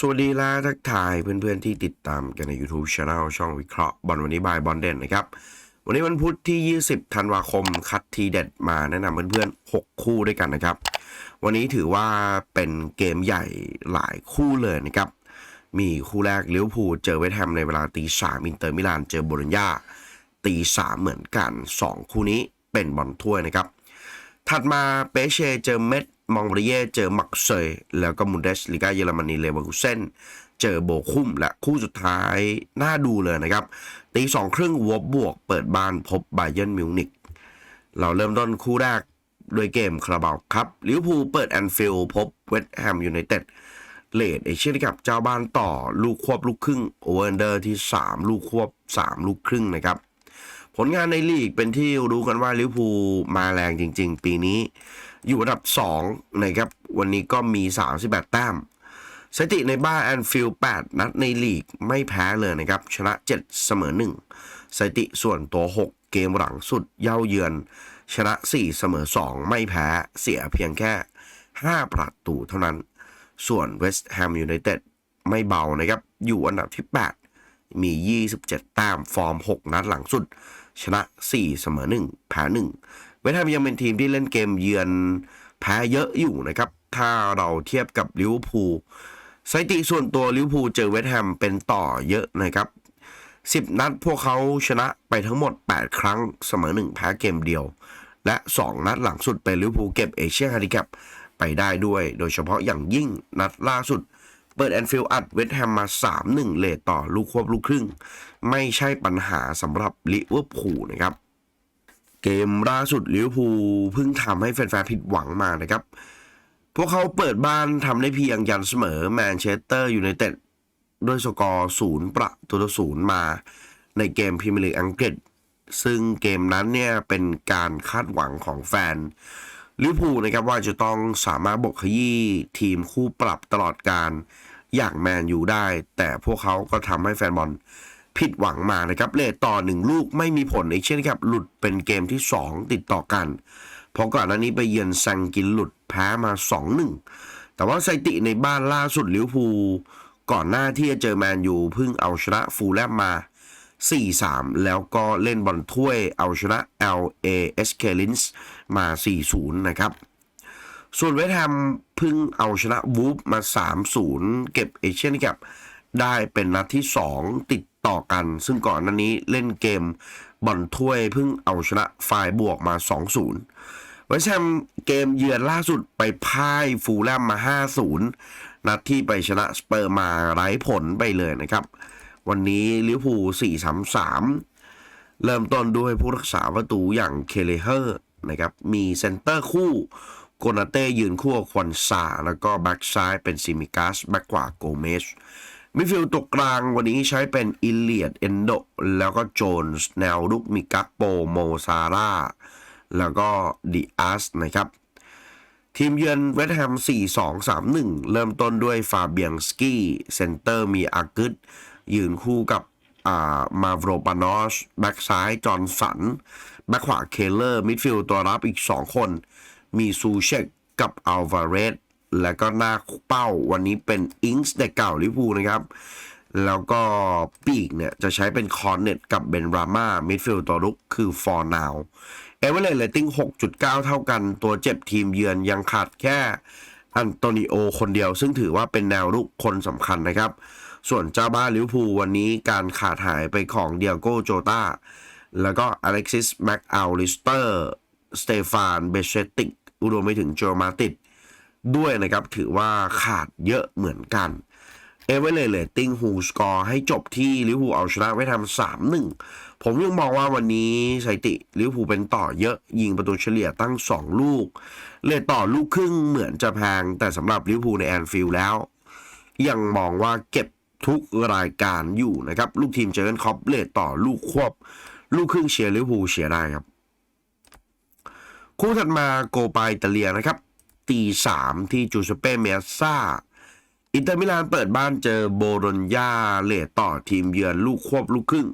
สวัสดีและทักทายเพื่อนๆที่ติดตามกันใน YouTube Channel ช่องวิเคราะห์บอลวันนี้บายบอลเด่นนะครับ วันนี้วันพุธที่ 20 ธันวาคม คัดทีเด็ดมาแนะนำเพื่อนๆ 6 คู่ด้วยกันนะครับ วันนี้ถือว่าเป็นเกมใหญ่หลายคู่เลยนะครับ มีคู่แรกลิเวอร์พูลเจอเวสต์แฮมในเวลาตีสามอินเตอร์มิลานเจอโบลญญาตีสามเหมือนกัน 2 คู่นี้เป็นบอลถ้วยนะครับ ถัดมาเปเช่เจอเม็ด มองบริย่เจอมักเซยแล้วก็มุนเดสลิกาเยอรมนีเลเวอร์คูเซนเจอโบคุมและคู่สุดท้ายน่าดูเลยนะครับ ตีสองครึ่งวบบวกเปิดบ้านพบไบเยนมิวนิกเราเริ่มต้นคู่แรกด้วยเกมคาราบาวครับลิเวอร์พูลเปิดแอนฟิลด์พบเวสต์แฮมยูไนเต็ดเลดเอเชียนกับเจ้าบ้านต่อลูกควบลูกครึ่งโอเวอร์เดอร์ที่ 3 ลูกควบ 3 ลูกครึ่งนะครับ ผลงานในลีกเป็นที่รู้กันว่าลิเวอร์พูลมาแรงจริง ๆ ปีนี้ อยู่อันดับ2นะครับวันนี้ก็มี 38 แต้มสถิติในบ้านแอนฟิลด์8นัดในลีกไม่แพ้เลยนะครับ ชนะ 7 เสมอ 1สถิติส่วนตัว 6 เกมหลังสุดเย่าเยือน ชนะ 4 เสมอ 2 ไม่แพ้เสียเพียงแค่ 5 ประตูเท่านั้น ส่วนเวสต์แฮมยูไนเต็ดไม่เบานะครับ อยู่อันดับที่ 8 มี 27 แต้มฟอร์ม 6 นัดหลังสุด ชนะ 4 เสมอ 1 แพ้ 1 สต์แฮมยังเป็นทีมที่เล่นเกมเยือนแพ้เยอะอยู่นะครับ ถ้าเราเทียบกับลิเวอร์พูลสถิติส่วนตัวลิเวอร์พูลเจอเวสต์แฮมเป็นต่อเยอะนะครับ 10 นัดพวกเขาชนะไปทั้งหมด 8 ครั้งเสมอ 1 แพ้เกมเดียว และ 2 นัดหลังสุดเป็นลิเวอร์พูลเก็บเอเชียนแฮนดิแคปไปได้ด้วย โดยเฉพาะอย่างยิ่งนัดล่าสุด เปิดแอนฟิลด์อัดเวสต์แฮมมา 3-1 เลทต่อลูกควบลูกครึ่ง ไม่ใช่ปัญหาสำหรับลิเวอร์พูลนะครับ เกมล่าสุดลิเวอร์พูลเพิ่งทำให้แฟนๆผิดหวังมานะครับ พวกเขาเปิดบ้านทำได้เพียงยันเสมอแมนเชสเตอร์ยูไนเต็ดด้วยสกอร์ศูนย์ประตูต่อศูนย์มาในเกมพรีเมียร์ลีกอังกฤษ ซึ่งเกมนั้นเนี่ยเป็นการคาดหวังของแฟนลิเวอร์พูลนะครับว่าจะต้องสามารถบกขยี้ทีมคู่ปรับตลอดการอย่างแมนยูได้ แต่พวกเขาก็ทำให้แฟนบอล ผิดหวังมานะครับเลทต่อหนึ่งลูกไม่มีผลอีกเช่นครับหลุดเป็นเกมที่ 2 ติดต่อกัน เพราะก่อนหน้านี้ไปเยือนแซงกินหลุดแพ้มา 2-1 แต่ว่าสถิติในบ้านล่าสุดลิวพูก่อนหน้าที่จะเจอแมนยูเพิ่งเอาชนะฟูลแลมมา 4-3 แล้วก็เล่นบอลถ้วยเอาชนะ LASK Linz มา 4-0 นะครับ ส่วนเวสต์แฮมเพิ่งเอาชนะวูฟมา 3-0 เก็บเอเชียนแคปได้เป็นนัดที่ 2 ติด ต่อกัน ซึ่งก่อนหน้านี้เล่นเกมบอลถ้วยเพิ่งเอาชนะฝ่ายบวกมา 2-0 เวสแฮมเกมเยือนล่าสุดไปพ่ายฟูลแลมมา 5-0 นัดที่ไปชนะสเปอร์มาไร้ผลไปเลยนะครับ วันนี้ลิเวอร์พูล4-3-3 เริ่มต้นด้วยผู้รักษาประตูอย่างเคเลเฮอร์นะครับ มีเซนเตอร์คู่โกนาเต้ยืนคู่กับควันซาแล้วก็แบ็กซ้ายเป็นซิมิกัสแบ็กขวาโกเมส มิดฟิลด์ตัวกลางวันนี้ใช้เป็นอิเลียดเอนโดแล้วก็โจนส์แนวลุกมีกักโปโมซาร่าแล้วก็ดิอาสนะครับ ทีมเยือนเวสต์แฮม 4-2-3-1 เริ่มต้นด้วยฟาเบียงสกี้เซนเตอร์มีอากึดยืนคู่กับมาโวรปานอสแบ็กซ้ายจอห์นสัน แบ็กขวาเคเลอร์ มิดฟิลด์ตัวรับอีก 2 คน มีซูเชกกับอัลวาเรส แล้วก็หน้าเป้าวันนี้เป็นอิงส์เด็กเก่าลิพูนะครับ แล้วก็ปีกเนี่ย จะใช้เป็นคอนเน็ตกับเบนราม่ามิดฟิลด์ตัวรุกคือฟอร์นาวเอเวอร์เลตติ้ง6.9 เท่ากันตัวเจ็บทีมเยือนยังขาดแค่อันโตนิโอคนเดียว ซึ่งถือว่าเป็นแนวรุกคนสำคัญนะครับ ส่วนเจ้าบ้านลิวพูวันนี้การขาดหายไปของเดียโกโจตาแล้วก็อเล็กซิสแม็กอัลลิสเตอร์สเตฟานเบเชติกรวมไปถึงโจมาติด ด้วยนะครับ ถือว่าขาดเยอะเหมือนกันเอเวอร์เลตติ้งฮูสกอร์ให้จบที่ลิเวอร์พูลเอาชนะไว้ทำสามหนึ่งผมยังมองว่าวันนี้สถิติลิเวอร์พูลเป็นต่อเยอะ ยิงประตูเฉลี่ยตั้ง 2 ลูก เลทต่อลูกครึ่งเหมือนจะแพง แต่สำหรับลิเวอร์พูลในแอนฟิลด์แล้ว ยังมองว่าเก็บทุกรายการอยู่นะครับ ลูกทีมเจอร์นคอปเลทต่อลูกควบ ลูกครึ่งเชียร์ลิเวอร์พูลเชียร์ได้ครับ คู่ถัดมาโกไปอิตาเลียนะครับ ตีสามที่จูเซเป้เมซ่า อินเตอร์มิลานเปิดบ้านเจอโบโลญญาเลทต่อทีมเยือนลูกควบลูกครึ่ง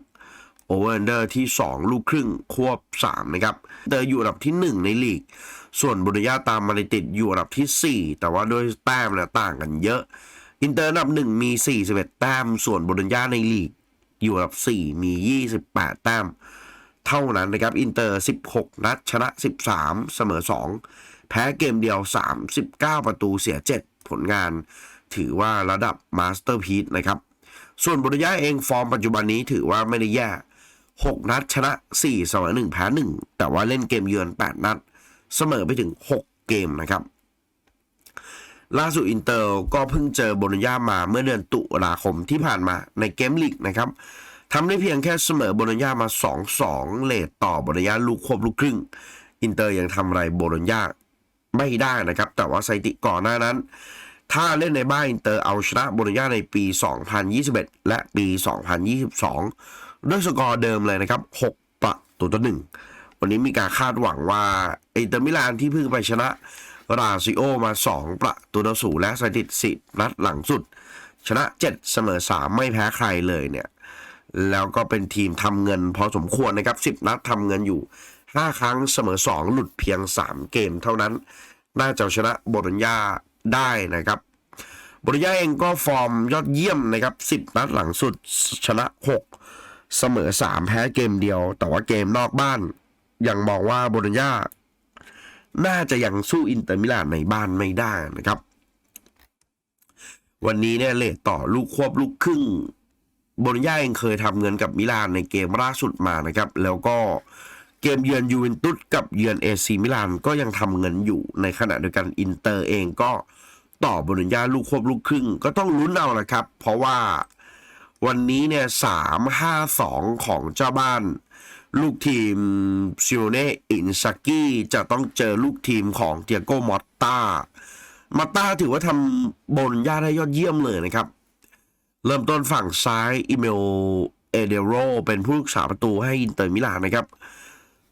โอเวอร์เดอร์ที่ 2 ลูกครึ่ง ควบ 3 นะครับ เตอร์อยู่อันดับที่ 1 ในลีก ส่วนบุรยาตามมาติดอยู่อันดับที่ 4 แต่ว่าด้วยแต้มเนี่ยต่างกันเยอะ อินเตอร์อันดับหนึ่งมี 41 แต้ม ส่วนโบโลญญาในลีก อยู่อันดับ 4 มี 28 แต้ม เท่านั้นนะครับ อินเตอร์ 16 นัดชนะ 13 เสมอ 2 แพ้เกมเดียว 39 ประตูเสีย 7 ผลงาน ถือว่าระดับมาสเตอร์พีซนะครับ ส่วนโบโลญญาเองฟอร์มปัจจุบันนี้ถือว่าไม่ได้แย่ 6 นัดชนะ 4 เสมอ1แพ้ 1 แต่ว่าเล่นเกมเยือน 8 นัด เสมอไปถึง 6 เกมนะครับ ล่าสุดอินเตอร์ก็เพิ่งเจอโบโลญญามาเมื่อเดือนตุลาคมที่ผ่านมาในเกมลีกนะครับทำได้เพียงแค่เสมอโบโลญญามา 2-2 เลทต่อโบโลญญาลูกควบลูกครึ่ง อินเตอร์ยังทำอะไรโบโลญญา ไม่ได้นะครับ แต่ว่าสถิติก่อนหน้านั้น ถ้าเล่นในบ้านอินเตอร์เอาชนะโบโลญญาในปี 2021 และปี 2022 ด้วยสกอร์เดิมเลยนะครับ 6 ประตูต่อหนึ่งวันนี้มีการคาดหวังว่าอินเตอร์มิลานที่เพิ่งไปชนะราซิโอมา 2 ประตูต่อศูนย์และสถิติ 10 นัดหลังสุด ชนะ 7 เสมอ 3 ไม่แพ้ใครเลยเนี่ยแล้วก็เป็นทีมทำเงินพอสมควรนะครับ 10 นัดทำเงินอยู่ 5 ครั้งเสมอ 2 หลุดเพียง 3 เกมเท่านั้น น่าจะชนะโบโลญญาได้นะครับโบโลญญาเองก็ฟอร์มยอดเยี่ยมนะครับ 10 นัดหลังสุดชนะ 6 เสมอ 3 แพ้เกมเดียว แต่ว่าเกมนอกบ้าน ยังมองว่าโบโลญญาน่าจะยังสู้อินเตอร์มิลานในบ้านไม่ได้นะครับ วันนี้เนี่ยเลทต่อลูกควบลูกครึ่งโบโลญญาเองเคยทำเงินกับมิลานในเกมล่าสุดมานะครับ แล้วก็ เกมเยือนยูเวนตุสกับเยือนเอซีมิลานก็ยังทำเงินอยู่ในขณะเดียวกันอินเตอร์เองก็ต่อบโลญญาลูกควบลูกครึ่ง ก็ต้องลุ้นเอาละครับ เพราะว่าวันนี้เนี่ยสามห้าสองของเจ้าบ้าน ลูกทีมซิโอเน่อินซากิจะต้องเจอลูกทีมของเตียโกมอตตามอตตาถือว่าทำบโลญญาได้ยอดเยี่ยมเลยนะครับ เริ่มต้นฝั่งซ้ายอิเมลเอเดโรเป็นผู้รักษาประตูให้อินเตอร์มิลานนะครับ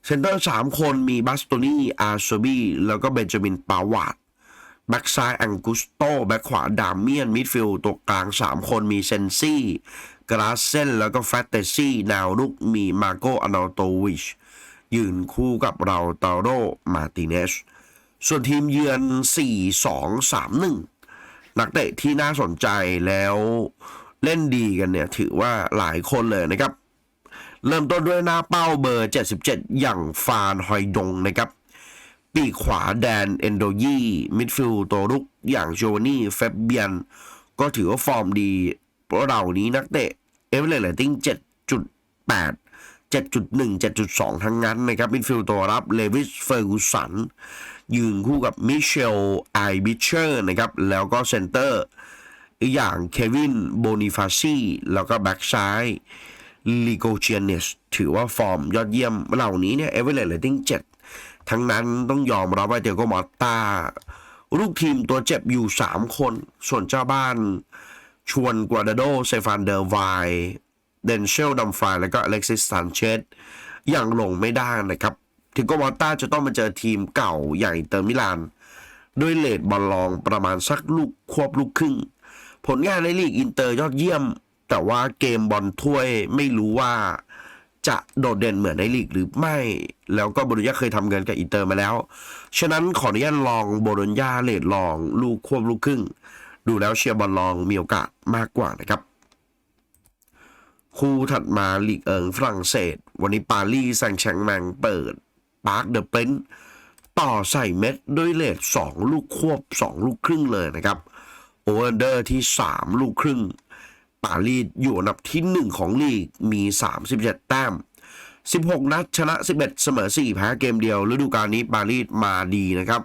เซนเตอร์3คนมีบัสโตนีอาร์โซบีแล้วก็เบนจามินปาวาดแบ็กซ้ายอังกุสโตแบ็กขวาดามเมียน มิดฟิลด์ตัวกลาง 3 คนมีเซนซี่กราเซนแล้วก็แฟตเตซี่แนวรุกมีมาโกอนาโตวิช ยืนคู่กับเราตาโรมาติเนสส่วนทีมเยือน 4-2-3-1 นักเตะที่น่าสนใจแล้วเล่นดีกันเนี่ย ถือว่าหลายคนเลยนะครับ เริ่มต้นด้วยหน้าเป้าเบอร์ 77 อย่างฟานฮอยดงนะครับ ปีขวาแดนเอนโดยีมิดฟิลด์ตัวรุกอย่างโจวานี่เฟบเบียน ก็ถือว่าฟอร์มดีเพราะเรานี้นักเตะเอเวอเรสต์เรตติ้ง7.8 7.1 7.2 ทั้งนั้นนะครับมิดฟิลด์ตัวรับเลวิสเฟอร์กูสัน ยืนคู่กับมิเชลไอบิเชอร์นะครับ แล้วก็เซนเตอร์ อย่างเควินโบนิฟาซีแล้วก็แบ็กซ้าย ลิโกเชียนเนสถือว่าฟอร์มยอดเยี่ยมเหล่านี้เนี่ยเอเวอเรสต์เรตติ้ง7ทั้งนั้นต้องยอมรับว่าเตียโกมอตตาลูกทีมตัวเจ็บอยู่ 3 คน ส่วนเจ้าบ้าน ชวนกัวดาโดเซฟานเดอร์ไวเดนเชลดัมฟายแล้วก็อเล็กซิสซานเชสยังลงไม่ได้นะครับถึงโกมอตตาจะต้องมาเจอทีมเก่าใหญ่เตอร์มิลานด้วยเลดบอลลองประมาณสักลูกควบลูกครึ่ง ผลงานในลีกอินเตอร์ยอดเยี่ยม แต่ว่าเกมบอลถ้วยไม่รู้ว่าจะโดดเด่นเหมือนในลีกหรือไม่ แล้วก็โบโลญญาเคยทำเงินกับอินเตอร์มาแล้ว ฉะนั้นขออนุญาตลองโบโลญญาเลดลอง ลูกควบลูกครึ่ง ดูแล้วเชียร์บอลลองมีโอกาสมากกว่านะครับ คู่ถัดมาลีกเอิงฝรั่งเศส วันนี้ปารีสแซงต์แชงแมงเปิดปาร์คเดอะเปนต่อใส่เม็ดด้วยเลท2ลูกควบ 2 ลูกครึ่งเลยนะครับ โอเวอร์เดอร์ที่ 3 ลูกครึ่ง ปารีสอยู่อันดับที่ 1 ของลีกมี 37 แต้ม 16 นัดชนะ 11 เสมอ 4 แพ้เกมเดียวฤดูกาลนี้ปารีสมาดีนะครับ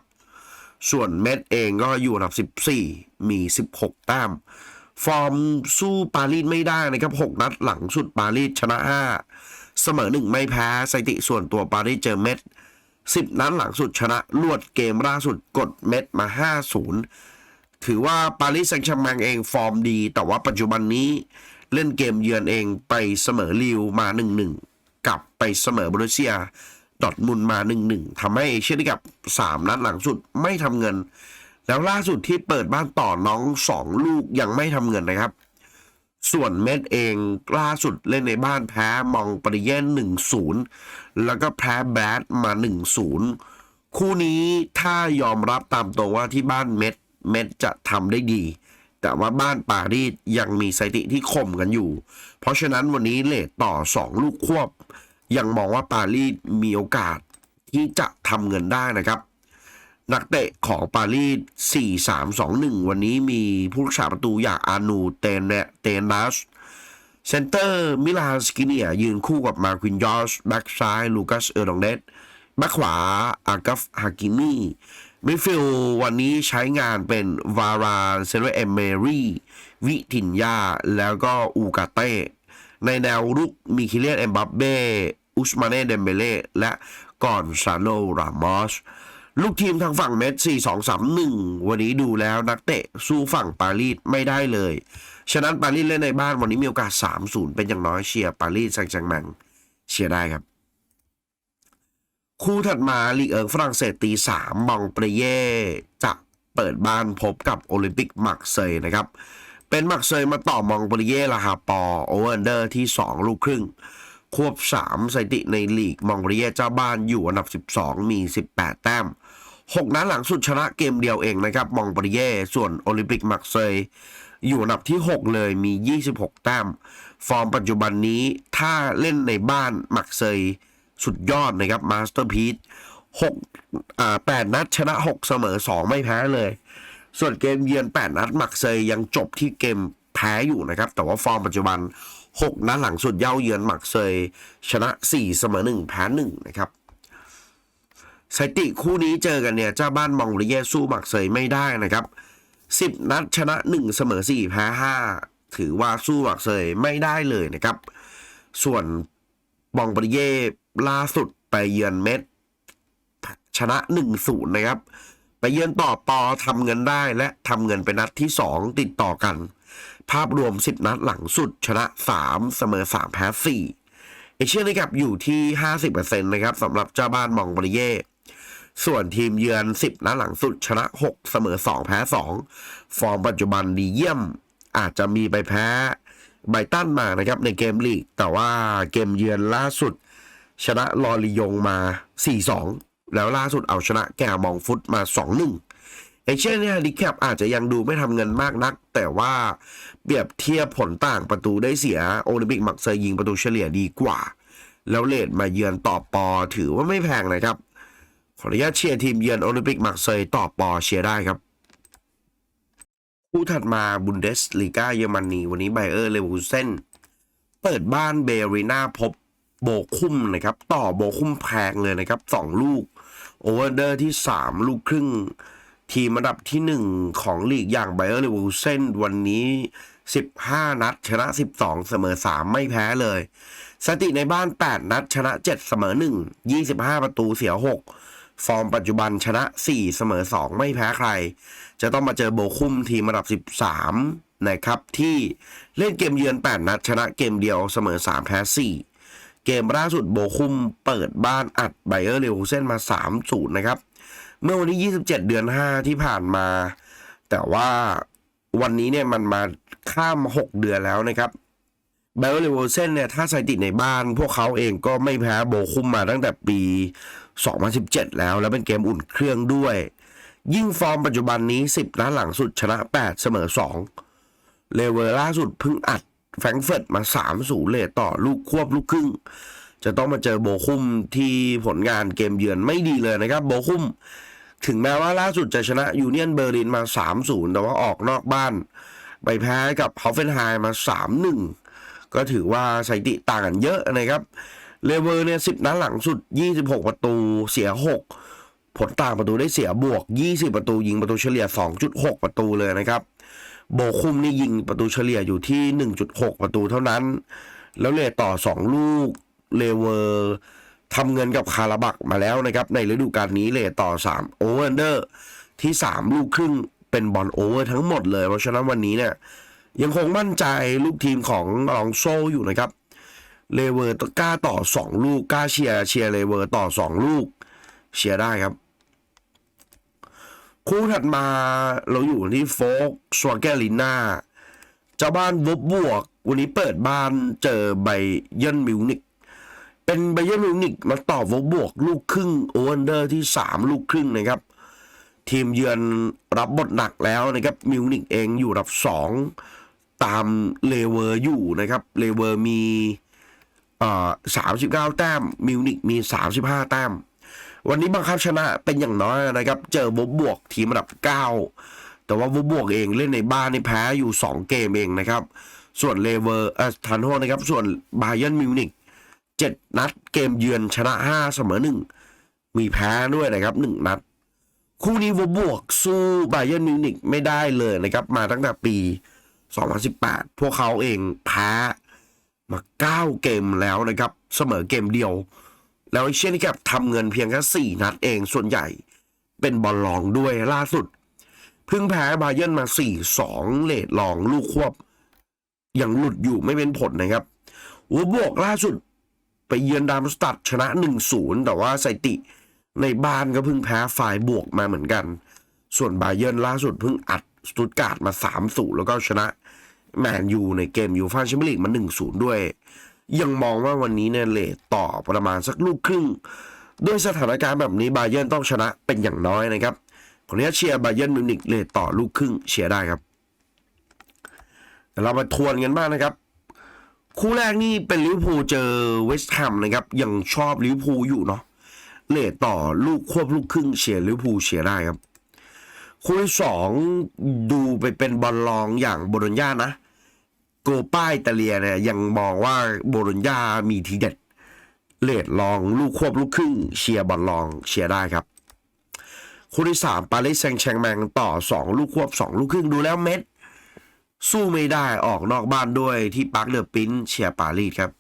ส่วนเม็ดเองก็อยู่อันดับ 14 มี 16 แต้ม ฟอร์มสู้ปารีสไม่ได้นะครับ 6 นัดหลังสุดปารีสชนะ 5 เสมอ 1 ไม่แพ้สถิติส่วนตัวปารีสเจอเม็ด10 นัดหลังสุดชนะ ลวดเกมล่าสุดกดเม็ดมา 5-0 ถือว่าปารีสแซงต์แชร์แมงเองฟอร์มดี แต่ว่าปัจจุบันนี้เล่นเกมเยือนเองไปเสมอลิวมา 1-1 กลับไปเสมอบรูเซียดอทมุนมา 1-1ทำให้เชยร์กับ 3 นัดหลังสุดไม่ทำเงิน แล้วล่าสุดที่เปิดบ้านต่อน้อง 2 ลูกยังไม่ทำเงินนะครับ ส่วนเม็ดเองล่าสุดเล่นในบ้านแพ้มองปริเยน1-0 แล้วก็แพ้แบดมา 1-0 คู่นี้ถ้ายอมรับตามตรงว่าที่บ้านเม็ด เม็ดจะทำได้ดี แต่ว่าบ้านปารีสยังมีสถิติที่ข่มกันอยู่ เพราะฉะนั้นวันนี้เลทต่อ 2 ลูกควบ ยังมองว่าปารีสมีโอกาสที่จะทำเงินได้นะครับ นักเตะของปารีส 4-3-2-1 วันนี้มีผู้รักษาประตูอย่างอานูเตนเนเตนัสเซนเตอร์มิลานสกิเนียยืนคู่กับมาควินยอสแบ็กซ้าย ลูคัสเออร์ดองเดสแบ็กขวาอากัฟฮากิมี มิดฟิลวันนี้ใช้งานเป็นวารานเซเรเอมเมรี่วิทินยา แล้วก็อูกาเต้ ในแนวรุกมีคิเลียนเอ็มบัปเบ้อุสมาเน่เดมเบเล่และก่อนซาโลรามอสลูกทีมทางฝั่งเมสซี่สองสามหนึ่งวันนี้ดูแล้วนักเตะสู้ฝั่งปารีสไม่ได้เลย ฉะนั้นปารีสเล่นในบ้านวันนี้มีโอกาส 3-0 เป็นอย่างน้อยเชียร์ปารีสแซงต์แชร์แมงเชียร์ได้ครับ คู่ถัดมาลีเอิงฝรั่งเศสตีสามมองเปรเย่จะเปิดบ้านพบกับโอลิมปิกมักเซยนะครับ เป็นมักเซยมาต่อมองเปรเย่ลาฮาปอโอเวอร์เดอร์ที่ 2 ลูกครึ่ง ควบ 3 สถิติในลีกมองเปรเย่เจ้าบ้านอยู่อันดับ 12 มี 18 แต้ม 6 นัดหลังสุดชนะเกมเดียวเองนะครับมองเปรเย่ส่วนโอลิมปิกมักเซยอยู่อันดับที่ 6 เลยมี 26 แต้ม ฟอร์มปัจจุบันนี้ถ้าเล่นในบ้านมักเซย สุดยอดนะครับมาสเตอร์พีซหกอ่าแปดนัดชนะ6เสมอ2ไม่แพ้เลย ส่วนเกมเยือน8นัดมักเซยยังจบที่เกมแพ้อยู่นะครับ แต่ว่าฟอร์มปัจจุบัน6นัดหลังสุดเย้าเยือนมักเซยชนะ4เสมอ1แพ้1นะครับสถิติคู่นี้เจอกันเนี่ยเจ้าบ้านมองริเยสู้มักเซยไม่ได้นะครับ10นัดชนะ1เสมอ4แพ้5ถือว่าสู้มักเซยไม่ได้เลยนะครับ ส่วน บองปริเย่ล่าสุดไปเยือนเม็ดชนะ1-0นะครับ ไปเยือนต่อปอทำเงินได้และทำเงินเป็นนัดที่ 2 ติดต่อกัน ภาพรวม 10 นัดหลังสุด ชนะ 3 เสมอ 3 แพ้ 4 เอเชียนะครับอยู่ที่ 50%นะครับสำหรับเจ้าบ้านมองปริเย่ส่วนทีมเยือน 10 นัดหลังสุด ชนะ 6 เสมอ 2 แพ้ 2 ฟอร์มปัจจุบันดีเยี่ยม อาจจะมีไปแพ้ ไบตันมานะครับในเกมลีก แต่ว่าเกมเยือนล่าสุด ชนะลอริยงมา 4-2 แล้วล่าสุดเอาชนะแกมองฟุตมา 2-1 เอเชียเนี่ยดิแคปอาจจะยังดูไม่ทำเงินมากนัก แต่ว่าเปรียบเทียบผลต่างประตูได้เสียโอลิมปิกมักเซยยิงประตูเฉลี่ยดีกว่า แล้วเลดมาเยือนต่อปอถือว่าไม่แพงนะครับขออนุญาตเชียร์ทีมเยือนโอลิมปิกมักเซยต่อปอเชียร์ได้ครับ คู่ถัดมาบุนเดสลีกาเยอรมนีวันนี้ไบเออร์เลเวอร์คูเซนเปิดบ้านเบรีนาพบโบคุ้มนะครับ ต่อโบคุ้มแพงเลยนะครับสองลูก โอเวอร์เดอร์ที่ 3 ลูกครึ่ง ทีมอันดับที่ 1 ของลีกอย่างไบเออร์เลเวอร์คูเซนวันนี้ 15 นัด ชนะ 12 เสมอ 3 ไม่แพ้เลยสถิติในบ้าน 8 นัด ชนะ 7 เสมอ 1 25 ประตูเสีย 6 ฟอร์มปัจจุบันชนะ 4 เสมอ 2 ไม่แพ้ใคร จะต้องมาเจอโบคุมทีมอันดับ 13 นะครับ ที่เล่นเกมเยือน 8 นัด ชนะเกมเดียวเสมอ 3 แพ้ 4 เกมล่าสุดโบคุมเปิดบ้านอัดไบเออร์เลวเซนมา 3-0 นะครับ เมื่อวันที่ 27 เดือน 5 ที่ผ่านมา แต่ว่าวันนี้เนี่ยมันมาข้าม 6 เดือนแล้วนะครับไบโอเลเวเซนเนี่ยถ้าสถิติในบ้านพวกเขาเองก็ไม่แพ้โบคุมมาตั้งแต่ปี 2017 แล้ว แล้วเป็นเกมอุ่นเครื่องด้วย ยิ่งฟอร์มปัจจุบันนี้ 10 นัดหลังสุดชนะ 8 เสมอ 2 เลเวอร์ล่าสุดเพิ่งอัดแฟรงเฟิร์ตมา3-0เลยต่อลูกควบลูกครึ่ง จะต้องมาเจอโบคุมที่ผลงานเกมเยือนไม่ดีเลยนะครับ โบคุมถึงแม้ว่าล่าสุดจะชนะยูเนียนเบอร์ลินมา 3-0 แต่ว่าออกนอกบ้าน ไปแพ้กับฮอฟเฟนไฮม์มา3-1 ก็ถือว่าสถิติต่างกันเยอะนะครับ เลเวอร์เนี่ย10นัดหลังสุด 26 ประตูเสีย 6 ผลต่างประตูได้เสียบวก 20 ประตูยิงประตูเฉลี่ย 2.6 ประตูเลยนะครับ โบคุมนี่ยิงประตูเฉลี่ยอยู่ที่ 1.6 ประตูเท่านั้น แล้วเลต่อ 2 ลูกเลเวอร์ทำเงินกับคาราบักมาแล้วนะครับ ในฤดูกาลนี้เลต่อ 3 โอเวอร์เดอร์ที่ 3 ลูกครึ่งเป็นบอลโอเวอร์ทั้งหมดเลย เพราะฉะนั้นวันนี้เนี่ยยังคงมั่นใจลูกทีมของลองโซอยู่นะครับ เลเวอร์กล้าต่อ2ลูกกล้าเชียร์เชียร์เลเวอร์ต่อ2ลูก เชียร์ได้ครับ คู่ถัดมาเราอยู่ที่โฟกสวาแกลิน่าเจ้าบ้านวบบวก วันนี้เปิดบ้านเจอไบเยนมิวนิกเป็นไบเยนมิวนิกมาต่อวบบวก ลูกครึ่งโอเวอร์เดอร์ที่ 3 ลูกครึ่งนะครับ ทีมเยือนรับบทหนักแล้วนะครับมิวนิกเองอยู่อับสองตามเลเวอร์อยู่นะครับเลเวอร์มี สามสิบเก้าแต้ม มิวนิกมีสามสิบห้าแต้ม วันนี้บังคับชนะเป็นอย่างน้อยนะครับ เจอบวบวกทีมอันดับเก้าแต่ว่าบวบวกเองเล่นในบ้านนี่แพ้อยู่สองเกมเองนะครับ ส่วนเลเวอร์เอ่อทันโทษนะครับ ส่วนบาเยิร์นมิวนิกเจ็ดนัดเกมเยือนชนะห้าเสมอหนึ่งมีแพ้ด้วยนะครับหนึ่งนัด คู่นี้บวบวกสู้บาเยิร์นมิวนิกไม่ได้เลยนะครับ มาตั้งแต่ปี 2018 พวกเขาเองแพ้ มา 9 เกมแล้วนะครับ เสมอเกมเดียว แล้วเช่นกับทำเงินเพียงแค่ 4 นัดเองส่วนใหญ่เป็นบอลลองด้วยล่าสุด เพิ่งแพ้บาเยิร์นมา 4-2 เลดลองลูกควบ ยังหลุดอยู่ไม่เป็นผลนะครับวัวบวกล่าสุดไปเยือนดามสตัดชนะ 1-0 แต่ว่าสถิติในบ้านก็เพิ่งแพ้ฝ่ายบวกมาเหมือนกัน ส่วนบาเยิร์นล่าสุดเพิ่งอัดสตุตการ์ดมา 3-0 แล้วก็ชนะ แมนยูในเกมยูฟ่าแชมเปี้ยนลีกมา1-0ด้วย ยังมองว่าวันนี้เนี่ยเลทต่อประมาณสักลูกครึ่ง ด้วยสถานการณ์แบบนี้บาเยิร์นต้องชนะเป็นอย่างน้อยนะครับขออนุญาตเชียร์บาเยิร์นมิวนิกเลทต่อลูกครึ่งเชียร์ได้ครับเรามาทวนกันบ้างนะครับ คู่แรกนี่เป็นลิเวอร์พูลเจอเวสต์แฮมนะครับ ยังชอบลิเวอร์พูลอยู่เนาะเลทต่อลูกควบลูกครึ่งเชียร์ลิเวอร์พูลเชียร์ได้ครับ คู่ที่สองดูไปเป็นบอลลองอย่างโบโลญญานะโกป้าอิตาเลียเนี่ยยังมองว่าโบโลญญามีทีเด็ดเลทลองลูกควบลูกครึ่ง เชียร์บอลลองเชียร์ได้ครับคู่ที่สามปารีสแซงต์แชงแมงต่อสองลูกควบสองลูกครึ่งดูแล้วเม็ด สู้ไม่ได้ออกนอกบ้านด้วยที่ปาร์คเดอะปิ้นเชียร์ปารีสครับ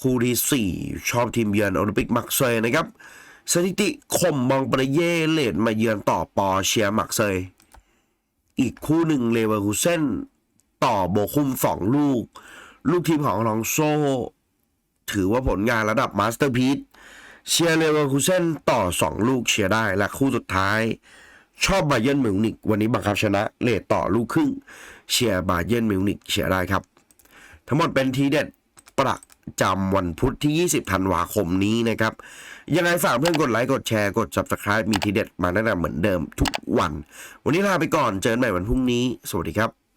คู่ที่4ชอบทีมเยือนโอลิมปิกมักเซยนะครับ สถิติคมมองประเย่เลดมาเยือนต่อปอเชียร์มักเซย อีกคู่หนึ่งเลเวอร์คูเซนต่อโบคุมสองลูก ลูกทีมของลองโซ ถือว่าผลงานระดับมาสเตอร์พีซเชียร์เลเวอร์คูเซนต่อ2ลูกเชียร์ได้และคู่สุดท้าย ชอบบาเยิร์นมิวนิกวันนี้บังคับชนะเลทต่อลูกครึ่ง เชียร์บาเยนมิวนิกเชียร์ได้ครับ ทั้งหมดเป็นทีเด็ดประ จำวันพุธที่ 20 ธันวาคมนี้นะครับ ยังไงฝากเพื่อนกดไลค์กดแชร์กด subscribe มีทีเด็ดมาแนะนำเหมือนเดิมทุกวัน วันนี้ลาไปก่อนเจอกันใหม่วันพรุ่งนี้ สวัสดีครับ